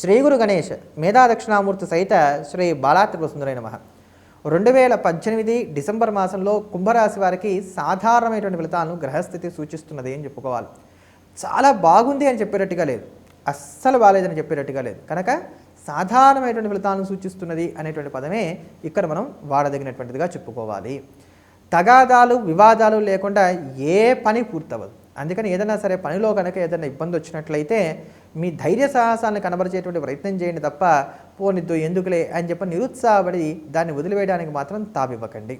శ్రీ గురు గణేష్ మేధా దక్షిణామూర్తి సహిత శ్రీ బాలాత్రిపుర సుందరైన మహా రెండు వేల పద్దెనిమిది డిసెంబర్ మాసంలో కుంభరాశి వారికి సాధారణమైనటువంటి ఫలితాలను గ్రహస్థితి సూచిస్తున్నది అని చెప్పుకోవాలి. చాలా బాగుంది అని చెప్పేటట్టుగా లేదు. అస్సలు బాగాలేదని చెప్పేటట్టుగా లేదు. కనుక సాధారణమైనటువంటి ఫలితాలను సూచిస్తున్నది అనేటువంటి పదమే ఇక్కడ మనం వాడదగినటువంటిదిగా చెప్పుకోవాలి. తగాదాలు వివాదాలు లేకుండా ఏ పని పూర్తవదు అందుకని ఏదైనా సరే పనిలో కనుక ఏదైనా ఇబ్బంది వచ్చినట్లయితే మీ ధైర్య సాహసాలను కనబరిచేటువంటి ప్రయత్నం చేయండి తప్ప పోనిద్దు ఎందుకులే? అని చెప్పి నిరుత్సాహపడి దాన్ని వదిలివేయడానికి మాత్రం తావివ్వకండి.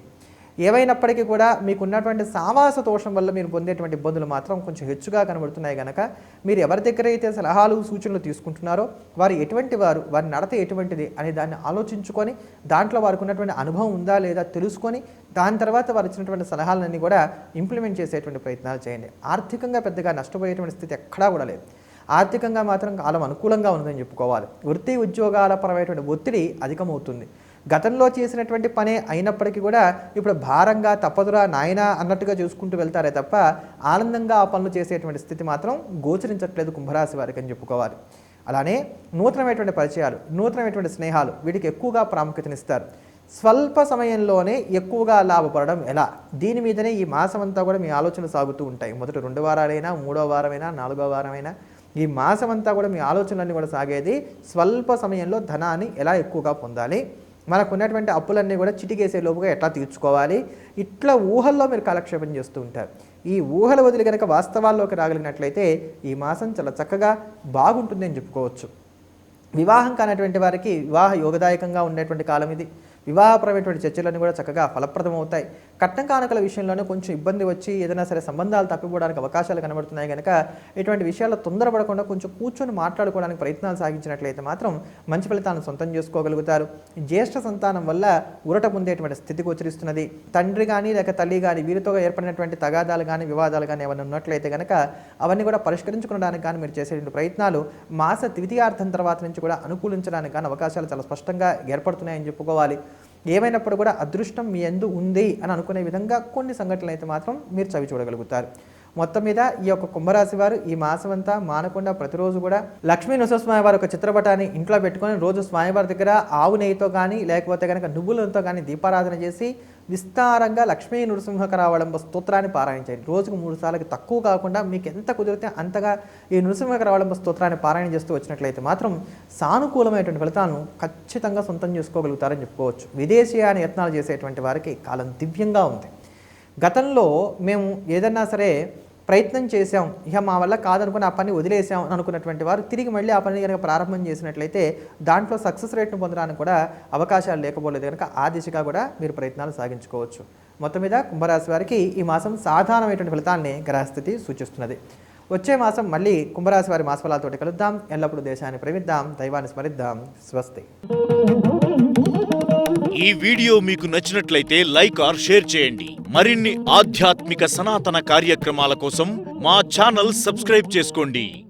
ఏవైనప్పటికీ కూడా మీకున్నటువంటి సావాస దోషం వల్ల మీరు పొందేటువంటి ఇబ్బందులు మాత్రం కొంచెం హెచ్చుగా కనబడుతున్నాయి కనుక మీరు ఎవరి దగ్గర అయితే సలహాలు సూచనలు తీసుకుంటున్నారో వారు ఎటువంటి వారు వారి నడత ఎటువంటిది అనే దాన్ని ఆలోచించుకొని దాంట్లో వారికి ఉన్నటువంటి అనుభవం ఉందా లేదా తెలుసుకొని దాని తర్వాత వారు ఇచ్చినటువంటి సలహాలన్నీ కూడా ఇంప్లిమెంట్ చేసేటువంటి ప్రయత్నాలు చేయండి. ఆర్థికంగా పెద్దగా నష్టపోయేటువంటి స్థితి ఎక్కడా కూడా లేదు. ఆర్థికంగా మాత్రం కాలం అనుకూలంగా ఉందని చెప్పుకోవాలి. వృత్తి ఉద్యోగాల పరమైనటువంటి ఒత్తిడి అధికమవుతుంది. గతంలో చేసినటువంటి పనే అయినప్పటికీ కూడా ఇప్పుడు భారంగా తప్పదురా నాయన అన్నట్టుగా చూసుకుంటూ వెళ్తారే తప్ప ఆనందంగా ఆ పనులు చేసేటువంటి స్థితి మాత్రం గోచరించట్లేదు కుంభరాశి వారికి అని చెప్పుకోవాలి. అలానే నూతనమైనటువంటి పరిచయాలు నూతనమైనటువంటి స్నేహాలు వీటికి ఎక్కువగా ప్రాముఖ్యతనిస్తారు. స్వల్ప సమయంలోనే ఎక్కువగా లాభపడడం ఎలా? దీని మీదనే ఈ మాసం అంతా కూడా మీ ఆలోచనలు సాగుతూ ఉంటాయి. మొదటి రెండు వారాలైనా మూడో వారమైనా నాలుగో వారమైనా ఈ మాసం అంతా కూడా మీ ఆలోచనలన్నీ కూడా సాగేది స్వల్ప సమయంలో ధనాన్ని ఎలా ఎక్కువగా పొందాలి? మనకు ఉన్నటువంటి అప్పులన్నీ కూడా చిటికేసే లోపుగా ఎట్లా తీర్చుకోవాలి? ఇట్లా ఊహల్లో మీరు కాలక్షేపం చేస్తూ ఉంటారు. ఈ ఊహల వదిలి కనుక వాస్తవాల్లోకి రాగలిగినట్లయితే ఈ మాసం చాలా చక్కగా బాగుంటుంది అని చెప్పుకోవచ్చు. వివాహం కానటువంటి వారికి వివాహ యోగదాయకంగా ఉండేటువంటి కాలం ఇది. వివాహపరమైనటువంటి చర్చలన్నీ కూడా చక్కగా ఫలప్రదమవుతాయి. కట్నం కానుకల విషయంలోనే కొంచెం ఇబ్బంది వచ్చి ఏదైనా సరే సంబంధాలు తప్పిపోవడానికి అవకాశాలు కనబడుతున్నాయి కనుక ఇటువంటి విషయాల్లో తొందరపడకుండా కొంచెం కూర్చొని మాట్లాడుకోవడానికి ప్రయత్నాలు సాగించినట్లయితే మాత్రం మంచి ఫలితాలను సొంతం చేసుకోగలుగుతారు. జ్యేష్ఠ సంతానం వల్ల ఉరట పొందేటువంటి స్థితి గోచరిస్తున్నది తండ్రి కానీ లేక తల్లి కానీ వీరితో ఏర్పడినటువంటి తగాదాలు కానీ వివాదాలు కానీ ఏమైనా ఉన్నట్లయితే కనుక అవన్నీ కూడా పరిష్కరించుకోవడానికి కానీ మీరు చేసేటువంటి ప్రయత్నాలు మాస ద్వితీయార్థం తర్వాత నుంచి కూడా అనుకూలించడానికి కానీ అవకాశాలు చాలా స్పష్టంగా ఏర్పడుతున్నాయని చెప్పుకోవాలి. ఏమైనప్పుడు కూడా అదృష్టం మీ ఎందు ఉంది అని అనుకునే విధంగా కొన్ని సంఘటనలు అయితే మాత్రం మీరు చవి చూడగలుగుతారు మొత్తం మీద ఈ యొక్క కుంభరాశి వారు ఈ మాసం అంతా మానకుండా ప్రతిరోజు కూడా లక్ష్మీ నృసింహస్వామి వారి యొక్క చిత్రపటాన్ని ఇంట్లో పెట్టుకొని రోజు స్వామివారి దగ్గర ఆవు నెయ్యితో కానీ లేకపోతే కనుక నువ్వులతో కానీ దీపారాధన చేసి విస్తారంగా లక్ష్మీ నృసింహకరావళంబ స్తోత్రాన్ని పారాయించండి రోజుకు మూడు సార్లకి తక్కువ కాకుండా మీకు ఎంత కుదిరితే అంతగా ఈ నృసింహకరావళంబ స్తోత్రాన్ని పారాయణ చేస్తూ వచ్చినట్లయితే మాత్రం సానుకూలమైనటువంటి ఫలితాలను ఖచ్చితంగా సొంతం చేసుకోగలుగుతారని చెప్పుకోవచ్చు. విదేశీయాన యత్నాలు చేసేటువంటి వారికి కాలం దివ్యంగా ఉంది. గతంలో మేము ఏదన్నా సరే ప్రయత్నం చేసాం ఇక మా వల్ల కాదనుకుని ఆ పని వదిలేసాం అనుకున్నటువంటి వారు తిరిగి మళ్ళీ ఆ పని కనుక ప్రారంభం చేసినట్లయితే దాంట్లో సక్సెస్ రేట్ను పొందడానికి కూడా అవకాశాలు లేకపోలేదు కనుక ఆ దిశగా కూడా మీరు ప్రయత్నాలు సాగించుకోవచ్చు. మొత్తం మీద కుంభరాశి వారికి ఈ మాసం సాధారణమైనటువంటి ఫలితాన్ని గ్రహస్థితి సూచిస్తున్నది. వచ్చే మాసం మళ్ళీ కుంభరాశి వారి మాసఫలాలతోటి కలుద్దాం. ఎల్లప్పుడూ దేశాన్ని ప్రేమిద్దాం. దైవాన్ని స్మరిద్దాం. స్వస్తి. ఈ వీడియో మీకు నచ్చినట్లయితే లైక్ ఆర్ షేర్ చేయండి. మరిన్ని ఆధ్యాత్మిక సనాతన కార్యక్రమాల కోసం మా ఛానల్ సబ్స్క్రైబ్ చేసుకోండి.